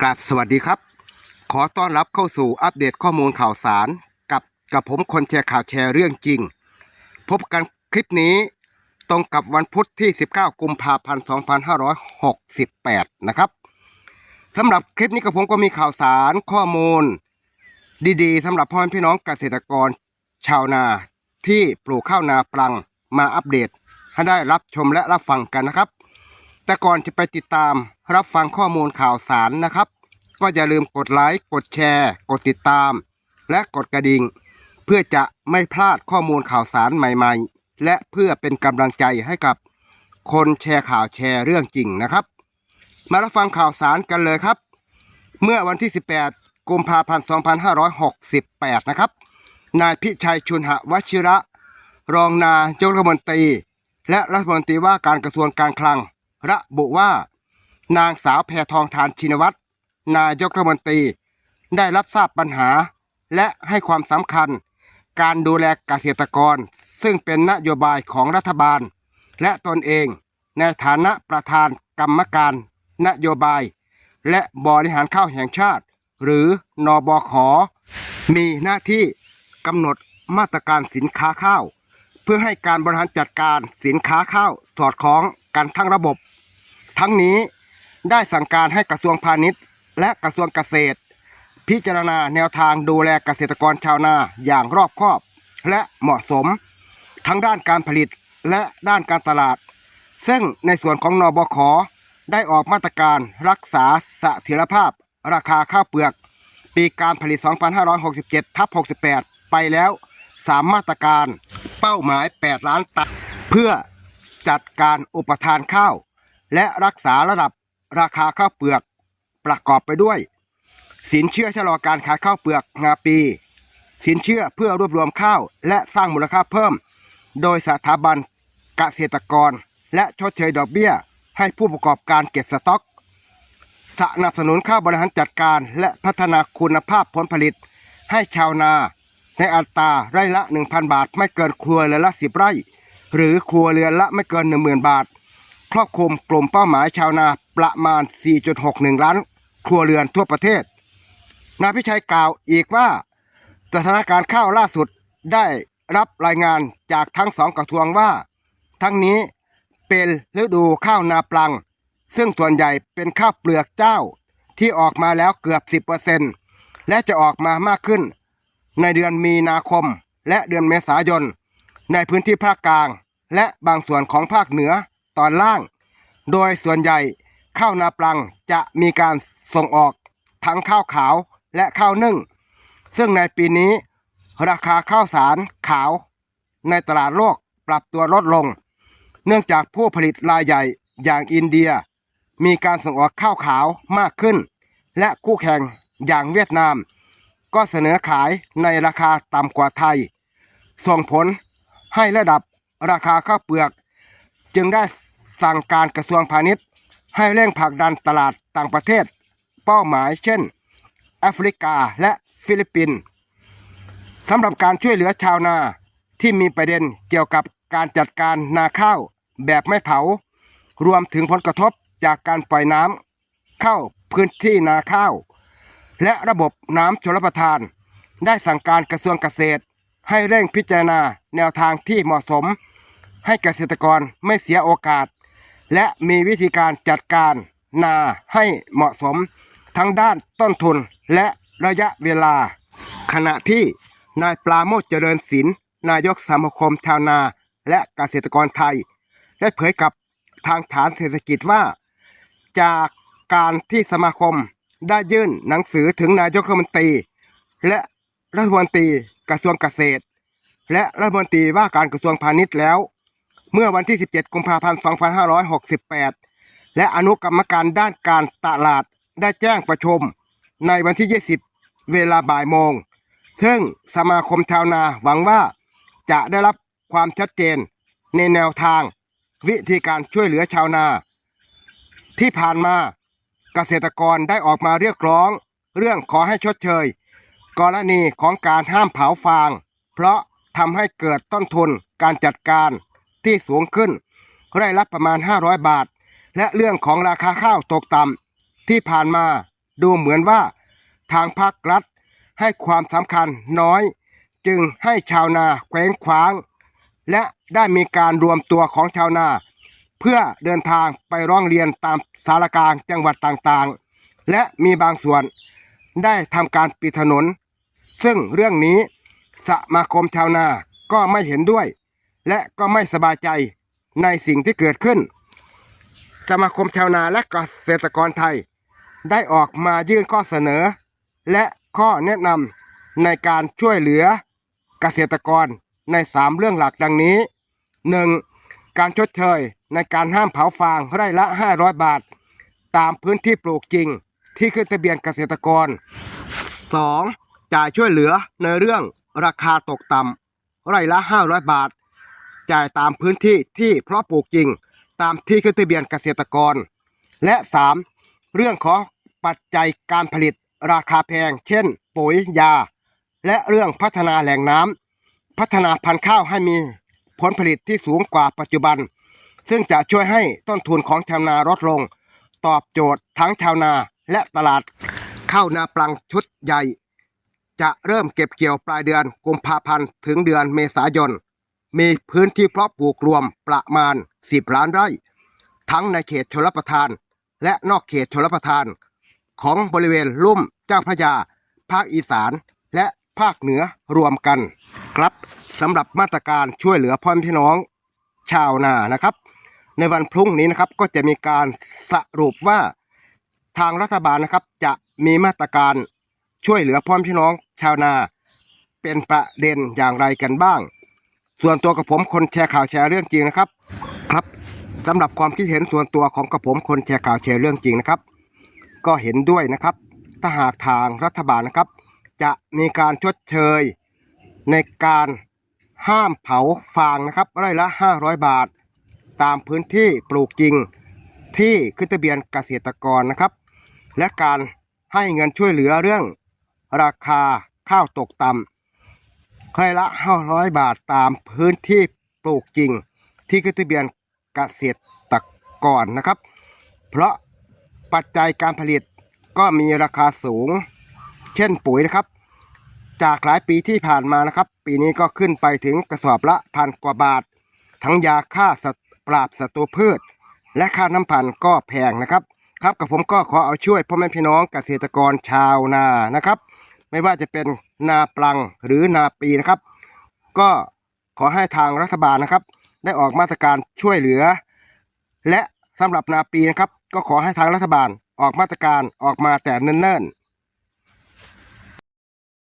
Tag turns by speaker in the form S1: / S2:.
S1: กราบสวัสดีครับ ขอต้อนรับเข้าสู่อัปเดตข้อมูลข่าวสาร กับกับผมคนแชร์ข่าวแชร์เรื่องจริง พบกันคลิปนี้ตรงกับวันพุธที่ 19 กุมภาพันธ์ 2568 นะครับสำหรับคลิปนี้กับผมก็มีข่าวสารข้อมูล ดีๆสำหรับพ่อแม่พี่น้องเกษตรกรชาวนาที่ปลูกข้าวนาปลังมาอัปเดตให้ได้รับชมและรับฟังกันนะครับ แต่ก่อนจะไปติดตามรับฟังข้อมูลข่าวสารนะครับ ก็อย่าลืมกดไลค์กดแชร์ กดติดตาม และกดกระดิ่ง เพื่อจะไม่พลาดข้อมูลข่าวสารใหม่ๆ และเพื่อเป็นกำลังใจให้กับคนแชร์ข่าวแชร์เรื่องจริงนะครับ มารับฟังข่าวสารกันเลยครับ เมื่อวันที่ 18 กุมภาพันธ์ 2568 นะครับ นายพิชัยชุนหวชิระ รองนายกรัฐมนตรี และรัฐมนตรีว่าการกระทรวงการคลัง ระบุว่า นางสาวแพทองทานชินวัตรนายกรัฐมนตรีได้รับทราบปัญหา และให้ความสำคัญ การดูแลเกษตรกร ซึ่งเป็นนโยบายของรัฐบาล และตนเองในฐานะประธานกรรมการ นโยบาย และบริหารข้าวแห่งชาติ หรือนอบอขอมีหน้าที่กำหนดมาตรการสินค้าข้าว เพื่อให้การบริหารจัดการสินค้าข้าวสอดคล้องกันทั้งระบบ ทั้งนี้ได้สั่งการให้กระทรวงพาณิชย์ และกระทรวงเกษตร พิจารณาแนวทางดูแลเกษตรกรชาวนาอย่างรอบคอบ และเหมาะสม ทั้งด้านการผลิตและด้านการตลาด ซึ่งในส่วนของนบขได้ออกมาตรการรักษาเสถียรภาพ ราคาข้าวเปลือก ปีการผลิต 2567ทับ68 ไปแล้ว 3 มาตรการ เป้าหมาย 8 ล้านตันเพื่อจัดการอุปทานข้าว และรักษาระดับราคาข้าวเปลือก ประกอบไปด้วย สินเชื่อชะลอการขายข้าวเปลือกงาปี สินเชื่อเพื่อรวบรวมข้าวและสร้างมูลค่าเพิ่ม โดยสถาบันเกษตรกร และชดเชยดอกเบี้ย ให้ผู้ประกอบการเก็บสต็อกสนับสนุนข้าวบริหารจัดการและพัฒนาคุณภาพผลผลิต ให้ชาวนาในอัตราไร่ละ 1,000 บาท ไม่เกินครัวเรือนละ 10 ไร่ หรือครัวเรือนละไม่เกิน 10,000 บาท ครอบคลุมกลุ่มเป้าหมายชาวนาประมาณ 4.61 ล้าน ครัวเรือนทั่วประเทศ นายพิชัยกล่าวอีกว่าสถานการณ์ข้าวล่าสุดได้รับรายงานจากทั้งสองกระทรวงว่า ทั้งนี้เป็นฤดูข้าวนาปลัง ซึ่งส่วนใหญ่เป็นข้าวเปลือกเจ้าที่ออกมาแล้วเกือบ 10%และจะออกมามากขึ้น ในเดือนมีนาคมและเดือนเมษายน ในพื้นที่ภาคกลาง และบางส่วนของภาคเหนือ ตอนล่าง โดยส่วนใหญ่ข้าวนาปลังจะมีการส่งออกทั้งข้าวขาวและข้าวนึ่ง ซึ่งในปีนี้ราคาข้าวสารขาว ในตลาดโลกปรับตัวลดลง เนื่องจากผู้ผลิตรายใหญ่อย่างอินเดีย มีการส่งออกข้าวขาวมากขึ้น และคู่แข่งอย่างเวียดนาม ก็เสนอขายในราคาต่ำกว่าไทย ส่งผลให้ระดับราคาข้าวเปลือก จึงได้ สั่งการกระทรวงพาณิชย์ ให้เร่งผลักดันตลาดต่างประเทศ เป้าหมายเช่น แอฟริกาและฟิลิปปินส์สำหรับการช่วยเหลือชาวนาที่มีประเด็นเกี่ยวกับการจัดการนาข้าวแบบไม่เผา รวมถึงผลกระทบจากการปล่อยน้ำเข้าพื้นที่นาข้าว และระบบน้ำชลประทาน ได้สั่งการกระทรวงเกษตร ให้เร่งพิจารณาแนวทางที่เหมาะสม ให้เกษตรกรไม่เสียโอกาส และมีวิธีการจัดการนาให้เหมาะสมทั้งด้านต้นทุนและระยะเวลา ขณะที่นายปราโมชเจริญศิลป์นายกสมาคมชาวนาและเกษตรกรไทย ได้เผยกับทางฐานเศรษฐกิจว่า จากการที่สมาคมได้ยื่นหนังสือถึงนายกรัฐมนตรี และรัฐมนตรีกระทรวงเกษตร และรัฐมนตรีว่าการกระทรวงพาณิชย์แล้ว เมื่อวันที่ 17 กุมภาพันธ์ 2568 และอนุกรรมการด้านการตลาดได้แจ้งประชุมในวันที่ 20 เวลาบ่ายโมง ซึ่งสมาคมชาวนาหวังว่าจะได้รับความชัดเจนในแนวทางวิธีการช่วยเหลือชาวนา ที่ผ่านมาเกษตรกรได้ออกมาเรียกร้อง เรื่องขอให้ชดเชย กรณีของการห้ามเผาฟาง เพราะทำให้เกิดต้นทุนการจัดการ ที่สูงขึ้นไร่ละประมาณ 500 บาท และเรื่องของราคาข้าวตกต่ำที่ผ่านมาดูเหมือนว่าทางภาครัฐให้ความสำคัญน้อย จึงให้ชาวนาแขวงขวาง และได้มีการรวมตัวของชาวนา เพื่อเดินทางไปร้องเรียนตามสารกลางจังหวัดต่างๆ และมีบางส่วนได้ทำการปิดถนน ซึ่งเรื่องนี้สมาคมชาวนาก็ไม่เห็นด้วย และก็ไม่สบายใจในสิ่งที่เกิดขึ้น สมาคมชาวนาและเกษตรกรไทย ได้ออกมายื่นข้อเสนอ และข้อแนะนำในการช่วยเหลือเกษตรกรใน 3 เรื่องหลักดังนี้ 1. การชดเชยในการห้ามเผาฟางไร่ละ 500 บาท ตามพื้นที่ปลูกจริงที่ขึ้นทะเบียนเกษตรกร 2. จ่ายช่วยเหลือในเรื่องราคาตกต่ำไร่ละ 500 บาท จ่ายตามพื้นที่ที่เพาะปลูกจริง ตามที่ขึ้นทะเบียนเกษตรกร และ 3. เรื่องของปัจจัยการผลิตราคาแพง เช่น ปุ๋ยยา และเรื่องพัฒนาแหล่งน้ำพัฒนาพันธุ์ข้าวให้มีผลผลิตที่สูงกว่าปัจจุบัน ซึ่งจะช่วยให้ต้นทุนของชาวนาลดลง ตอบโจทย์ทั้งชาวนาและตลาดข้าวนาปลังชุดใหญ่ จะเริ่มเก็บเกี่ยวปลายเดือนกุมภาพันธ์ถึงเดือนเมษายน มีพื้นที่เพาะปลูกรวมประมาณ 10 ล้านไร่ ทั้งในเขตชลประทาน และนอกเขตชลประทาน ของบริเวณลุ่มเจ้าพระยา ภาคอีสาน และภาคเหนือรวมกัน ครับสำหรับมาตรการช่วยเหลือพ่อแม่พี่น้อง ชาวนานะครับ ในวันพรุ่งนี้นะครับก็จะมีการสรุปว่าทางรัฐบาลนะครับจะมีมาตรการช่วยเหลือพ่อแม่พี่น้องชาวนา เป็นประเด็นอย่างไรกันบ้าง ส่วนตัวกับผมคนแชร์ข่าวแชร์เรื่องจริงนะครับ ครับสำหรับความคิดเห็นส่วนตัวของกับผมคนแชร์ข่าวแชร์เรื่องจริงนะครับ ก็เห็นด้วยนะครับ ถ้าหากทางรัฐบาลนะครับ จะมีการชดเชยในการห้ามเผาฟางนะครับไร่ละ 500 บาท ตามพื้นที่ปลูกจริงที่ขึ้นทะเบียนเกษตรกรนะครับ และการให้เงินช่วยเหลือเรื่องราคาข้าวตกต่ำ ไร่ละ 500 บาทตามพื้นที่ปลูกจริง ที่ขึ้นทะเบียนเกษตรกรนะครับ เพราะปัจจัยการผลิตก็มีราคาสูง เช่นปุ๋ยนะครับ จากหลายปีที่ผ่านมานะครับ ปีนี้ก็ขึ้นไปถึงกระสอบละพันกว่าบาท ทั้งยาฆ่าสปราบศัตรูพืช และค่าน้ำพันก็แพงนะครับ ครับกับผมก็ขอเอาช่วยพ่อแม่พี่น้องเกษตรกรชาวนานะครับ ไม่ว่าจะเป็นนาปลังหรือนาปีนะครับ ก็ขอให้ทางรัฐบาลนะครับ ได้ออกมาตรการช่วยเหลือ และสำหรับนาปีนะครับ ก็ขอให้ทางรัฐบาลออกมาตรการออกมาแต่เนิ่นๆ